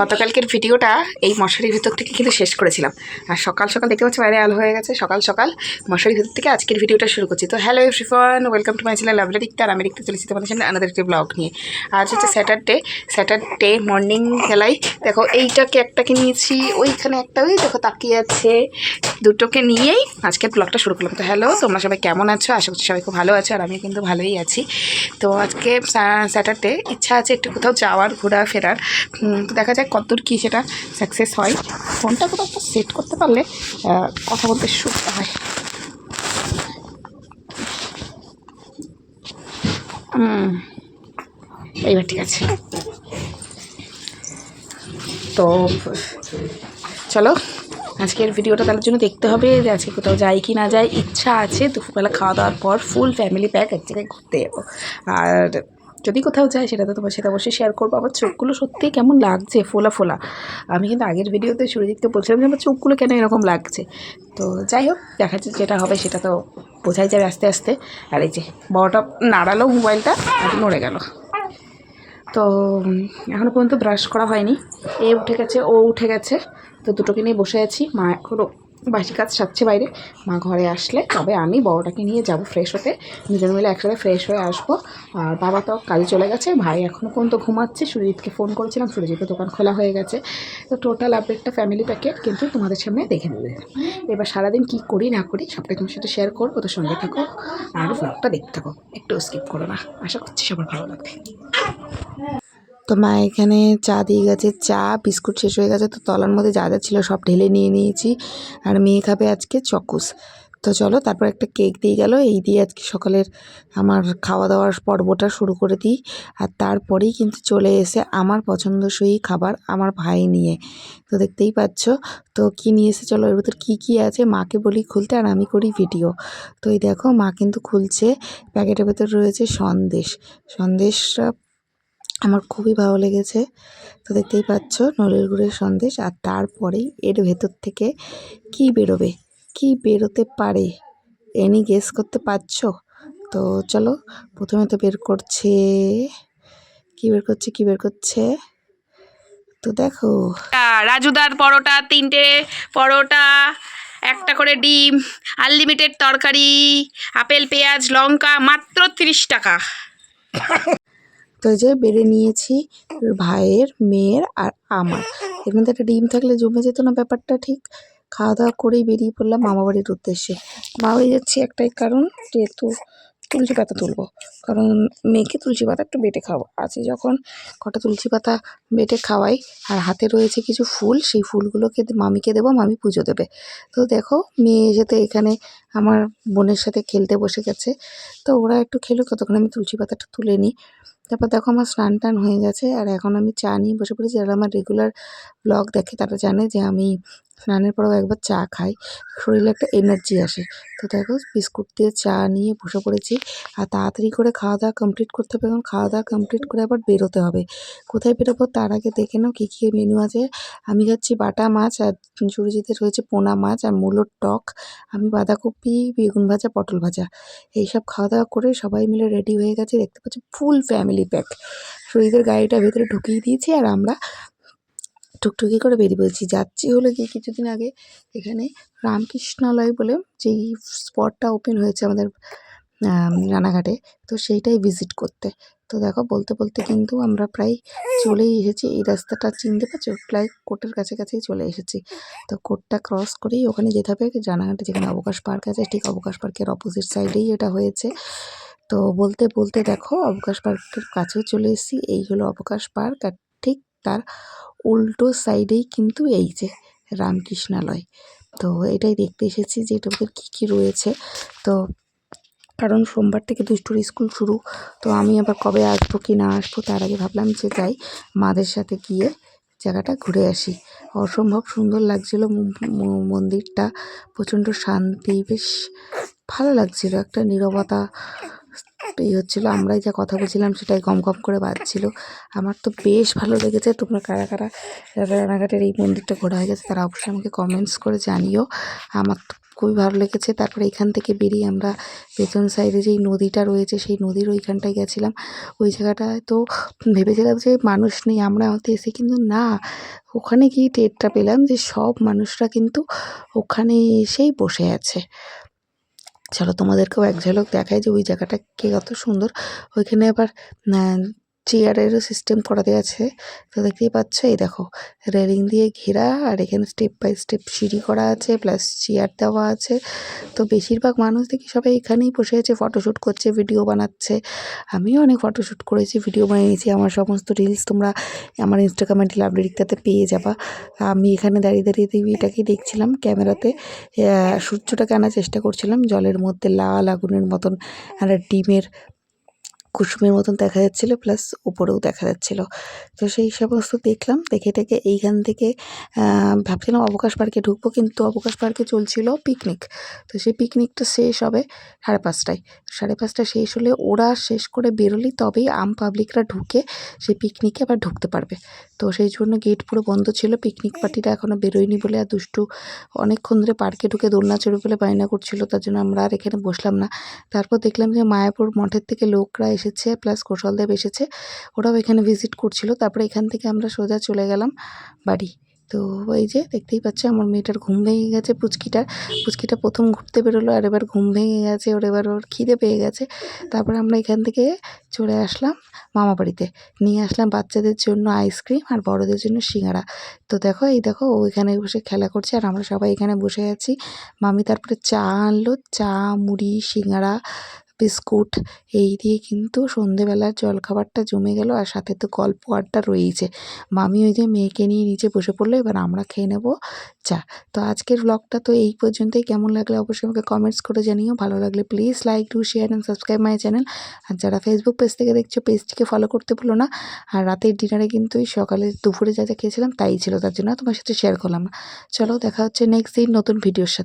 গতকালকের ভিডিওটা এই মশারির ভিতর থেকে কিন্তু শেষ করেছিলাম। আর সকাল সকাল দেখতে পাচ্ছি বাইরে আলো হয়ে গেছে সকাল সকাল মশারির ভিতর থেকে আজকের ভিডিওটা শুরু করছি। তো hello everyone welcome to my channel lovely দিকতে আর আমি দেখতে চলেছি তোমাদের সামনে আনাদের একটি ব্লগ নিয়ে। আজ হচ্ছে স্যাটারডে স্যাটারডে মর্নিং বেলায় দেখো এইটাকে একটাকে নিয়েছি ওইখানে একটা ওই দেখো তাকিয়ে আছে। দুটোকে নিয়েই আজকে ব্লগটা শুরু করলাম। তো হ্যালো তোমরা সবাই কেমন আছো? আশা করছি সবাই খুব ভালো আছো আর আমি কিন্তু ভালোই আছি। তো আজকে স্যাটারডে ইচ্ছা আছে একটু কোথাও যাওয়ার ঘোরা ফেরার তো দেখা যাক কতদূর কী সেটা সাকসেস হয়। ফোনটা কোথাও একটা সেট করতে পারলে কথা বলতে সুবিধা হয়। এইবার ঠিক আছে। তো চলো আজকের ভিডিওটা তার জন্য দেখতে হবে যে আজকে কোথাও যাই কি না যাই। ইচ্ছা আছে দুপুরবেলা খাওয়া দাওয়ার পর ফুল ফ্যামিলি প্যাক এক জায়গায় ঘুরতে যাব। আর যদি কোথাও যাই সেটা তো তোমার সাথে অবশ্যই শেয়ার করব। আমার চোখগুলো সত্যিই কেমন লাগছে? ফোলা ফোলা। আমি কিন্তু আগের ভিডিওতে সুরজিৎকে বলছিলাম যে আমার চোখগুলো কেন এরকম লাগছে? তো যাই হোক দেখা যাচ্ছে যেটা হবে সেটা তো বোঝাই যাবে আস্তে আস্তে। আর এই যে বড়টা নাড়ালো মোবাইলটা, আর নড়ে গেল। তো এখনও পর্যন্ত ব্রাশ করা হয়নি। এ উঠে গেছে, ও উঠে গেছে। তো দুটোকে নিয়ে বসে আছি। মা এখনও বাসি কাজ সারছে বাইরে। মা ঘরে আসলে, তবে আমি বড়টাকে নিয়ে যাব ফ্রেশ হতে। দুজন মিলে একসাথে ফ্রেশ হয়ে আসব। আর বাবা তো কাজে চলে গেছে, ভাই এখনও পর্যন্ত ঘুমাচ্ছে। সুরজিৎকে ফোন করেছিলাম, সুরজিতের দোকান খোলা হয়ে গেছে। তো টোটাল আপডেটটা ফ্যামিলি প্যাকেট কিন্তু তোমাদের সামনে দেখে নেবে। এবার সারাদিন কী করি, না করি, সবটাই তোমার সাথে শেয়ার করব। তো সঙ্গে থাকো আর ব্লগটা দেখতে থাকো। একটু স্কিপ করো না। আশা করছি সবার ভালো লাগবে। তো মা এখানে চা দিয়ে গেছে। চা, বিস্কুট শেষ হয়ে গেছে। তো তলার মধ্যে যা যা ছিল সব ঢেলে নিয়ে নিয়েছি। আর মেয়ে খাবে আজকে চকুস। তো চলো তারপর একটা কেক দিয়ে গেল। এই দিয়ে আজকে সকালের আমার খাওয়া দাওয়ার পর্বটা শুরু করে দিই। আর তারপরেই কিন্তু চলে এসে আমার পছন্দসই খাবার আমার ভাই নিয়ে। তো দেখতেই পাচ্ছ। তো কি নিয়ে এসে চলো, এর ভিতর কী কী আছে মাকে বলি খুলতে আর আমি করি ভিডিও। তো এই দেখো মা কিন্তু খুলছে। প্যাকেটের ভেতর রয়েছে সন্দেশ। সন্দেশটা আমার খুবই ভালো লেগেছে। তো দেখতেই পাচ্ছ নলের গুড়ের সন্দেশ আর তারপরেই এর ভেতর থেকে কি বেরোবে, কি বেরোতে পারে, এনি গেস করতে পারছ? তো চলো, প্রথমে তো বের করছে, কি বের করছে, কি বের করছে? তো দেখো। রাজুদার পরোটা, তিনটে পরোটা, একটা করে ডিম আনলিমিটেড তরকারি, আপেল, পেঁয়াজ, লঙ্কা, মাত্র তিরিশ টাকা। তো যে বেড়ে নিয়েছি ভাইয়ের, মেয়ের আর আমার। এর মধ্যে একটা ডিম থাকলে জমে যেত না ব্যাপারটা ঠিক। খাওয়া দাওয়া করেই বেরিয়ে পড়লাম মামা বাড়ির উদ্দেশ্যে। মা বাড়ি যাচ্ছি একটাই কারণ যেহেতু তুলসী পাতা তুলবো। কারণ মেয়েকে তুলসী পাতা একটু বেটে খাব আছে যখন কটা তুলসী পাতা বেটে খাওয়াই আর হাতে রয়েছে কিছু ফুল, সেই ফুলগুলোকে মামিকে দেবো, মামি পুজো দেবে। তো দেখো, মেয়ে এসে এখানে আমার বোনের সাথে খেলতে বসে গেছে। তো ওরা একটু খেলো কতক্ষণ আমি তুলসী পাতাটা তুলে নিই। তারপর দেখো আমার স্নান টান হয়ে গেছে আর এখন আমি চা নিয়ে বসে পড়েছি যারা আমার রেগুলার ব্লগ দেখে তারা জানে যে আমি স্নানের পরেও একবার চা খাই। শরীরে একটা এনার্জি আসে। তো দেখো, বিস্কুট দিয়ে চা নিয়ে বসে পড়েছি। আর তাড়াতাড়ি করে খাওয়া দাওয়া কমপ্লিট করতে হবে কারণ খাওয়া দাওয়া কমপ্লিট করে আবার বেরোতে হবে। কোথায় বেরোবো তার আগে দেখে নাও কী কী মেনু আছে। আমি খাচ্ছি বাটা মাছ আর সুরজিতের রয়েছে পোনা মাছ আর মূলোর টক। আমি বাঁধাকপি, বেগুন ভাজা, পটল ভাজা। এইসব খাওয়া দাওয়া করে সবাই মিলে রেডি হয়ে গেছে। দেখতে পাচ্ছি ফুল ফ্যামিলি প্যাক শরীরের গাড়িটা ভেতরে ঢুকিয়ে দিয়েছি আর আমরা টুকটুকি করে বেরিয়ে পড়েছি। যাচ্ছি হলো কি কিছুদিন আগে এখানে রামকৃষ্ণালয় বলে যেই স্পটটা ওপেন হয়েছে আমাদের রানাঘাটে। তো সেইটাই ভিজিট করতে। তো দেখো, বলতে বলতে কিন্তু আমরা প্রায় চলেই এসেছি। এই রাস্তাটা চিনতে পারছ? প্রায় কোর্টের কাছে কাছেই চলে এসেছি। তো কোর্টটা ক্রস করেই ওখানে যেতে হবে। রানাঘাটে যেখানে অবকাশ পার্ক আছে, ঠিক অবকাশ পার্কের অপোজিট সাইডেই এটা হয়েছে। তো বলতে বলতে দেখো, অবকাশ পার্কের কাছেও চলে এসেছি। এই হলো অবকাশ পার্ক আর ঠিক তার উল্টো সাইডেই কিন্তু এই যে রামকৃষ্ণালয়। তো এটাই দেখতে এসেছি যে এটার মধ্যে কী কী রয়েছে। তো কারণ সোমবার থেকে দুষ্টুর স্কুল শুরু। তো আমি আবার কবে আসব কি না আসব তার আগে ভাবলাম যে যাই, মাদের সাথে গিয়ে জায়গাটা ঘুরে আসি। অসম্ভব সুন্দর লাগছিল মন্দিরটা। প্রচণ্ড শান্তি, বেশ ভালো লাগছিল। একটা নীরবতা এই হচ্ছিল আমরাই যা কথা বলছিলাম সেটাই গম গম করে বাজছিল আমার তো বেশ ভালো লেগেছে, তোমরা কারা কারা রানাঘাটের এই মন্দিরটা ঘোরা হয়ে গেছে তারা অবশ্যই আমাকে কমেন্টস করে জানিও। আমার তো খুবই ভালো লেগেছে, তারপরে এখান থেকে বেরিয়ে আমরা পেছন সাইডে যেই নদীটা রয়েছে সেই নদীর ওইখানটায় গেছিলাম। ওই জায়গাটায় তো ভেবেছিলাম যে মানুষ নেই, আমরা হয়তো এসে কিন্তু না, ওখানে গিয়ে টেরটা পেলাম যে সব মানুষরা কিন্তু ওখানে এসেই বসে আছে। চলো তোমাদেরকেও এক ঝলক দেখায় যে ওই জায়গাটা কে কত সুন্দর। ওইখানে আবার চেয়ারেরও সিস্টেম করা দেওয়া আছে। তো দেখতেই পাচ্ছ, এই দেখো রেলিং দিয়ে ঘেরা আর এখানে স্টেপ বাই স্টেপ সিঁড়ি করা আছে প্লাস চেয়ার দেওয়া আছে। তো বেশিরভাগ মানুষ দেখি সবাই এখানেই বসে আছে ফটোশ্যুট করছে ভিডিও বানাচ্ছে। আমিও অনেক ফটোশ্যুট করেছি ভিডিও বানিয়েছি। আমার সমস্ত রিলস তোমরা আমার ইনস্টাগ্রামের লাভ লিরিকটাতে পেয়ে যাবা। আমি এখানে দাঁড়িয়ে দাঁড়িয়ে টিভিটাকেই দেখছিলাম ক্যামেরাতে। সূর্যটাকে আনার চেষ্টা করছিলাম, জলের মধ্যে লাল আগুনের মতন একটা ডিমের কুসুমের মতন দেখা যাচ্ছিল প্লাস উপরেও দেখা যাচ্ছিল। তো সেই সমস্ত দেখলাম, দেখে টেকে এইখান থেকে ভাবছিলাম অবকাশ পার্কে ঢুকবো, কিন্তু অবকাশ পার্কে চলছিল পিকনিক তো সেই পিকনিকটা শেষ হবে সাড়ে পাঁচটায়। সাড়ে পাঁচটা শেষ হলে ওরা শেষ করে বেরোলি তবেই আম পাবলিকরা ঢুকে সেই পিকনিকে আবার ঢুকতে পারবে। তো সেই জন্য গেট পুরো বন্ধ ছিল পিকনিক পার্টিটা এখনও বেরোয়নি বলে আর দুষ্টু অনেকক্ষণ ধরে পার্কে ঢুকে দোলনা চড়বে বলে বায়না করছিল, তার জন্য আমরা আর এখানে বসলাম না। তারপর দেখলাম যে মায়াপুর মঠের থেকে লোকরা এসেছে প্লাস কৌশলদেব এসেছে। ওরাও এখানে ভিজিট করছিল। তারপরে এখান থেকে আমরা সোজা চলে গেলাম বাড়ি। তো এই যে দেখতেই পাচ্ছ, আমার মেয়েটার ঘুম ভেঙে গেছে পুচকিটার পুচকিটা প্রথম ঘুরতে বেরোলো আর এবার ঘুম ভেঙে গেছে, ওর এবার ওর খিদে পেয়ে গেছে। তারপরে আমরা এখান থেকে চলে আসলাম মামা বাড়িতে। নিয়ে আসলাম বাচ্চাদের জন্য আইসক্রিম আর বড়দের জন্য সিঙ্গারা। তো দেখো, এই দেখো, ও এখানে বসে খেলা করছে আর আমরা সবাই এখানে বসে আছি। মামি তারপরে চা আনলো, চা, মুড়ি, সিঙ্গারা বিস্কুট, এই দিয়ে কিন্তু সন্ধেবেলার জলখাবারটা জমে গেল আর সাথে তো গল্প আড্ডা রয়েইছে। মামি ওই যে মেয়েকে নিয়ে নিচে বসে পড়ল, এবার আমরা খেয়ে নেব। চা তো আজকের ব্লগটা তো এই পর্যন্তই। কেমন লাগলে অবশ্যই আমাকে কমেন্টস করে জানিও। ভালো লাগলে please like do share and subscribe my channel আর যারা ফেসবুক পেজ থেকে দেখছ পেজটিকে ফলো করতে ভুলো না। আর রাতের ডিনারে কিন্তু সকালে দুপুরে যা যা খেয়েছিলাম, তাই ছিল, তার জন্য তোমার সাথে শেয়ার করলাম না। চলো, দেখা হচ্ছে নেক্সট দিন নতুন ভিডিওর সাথে।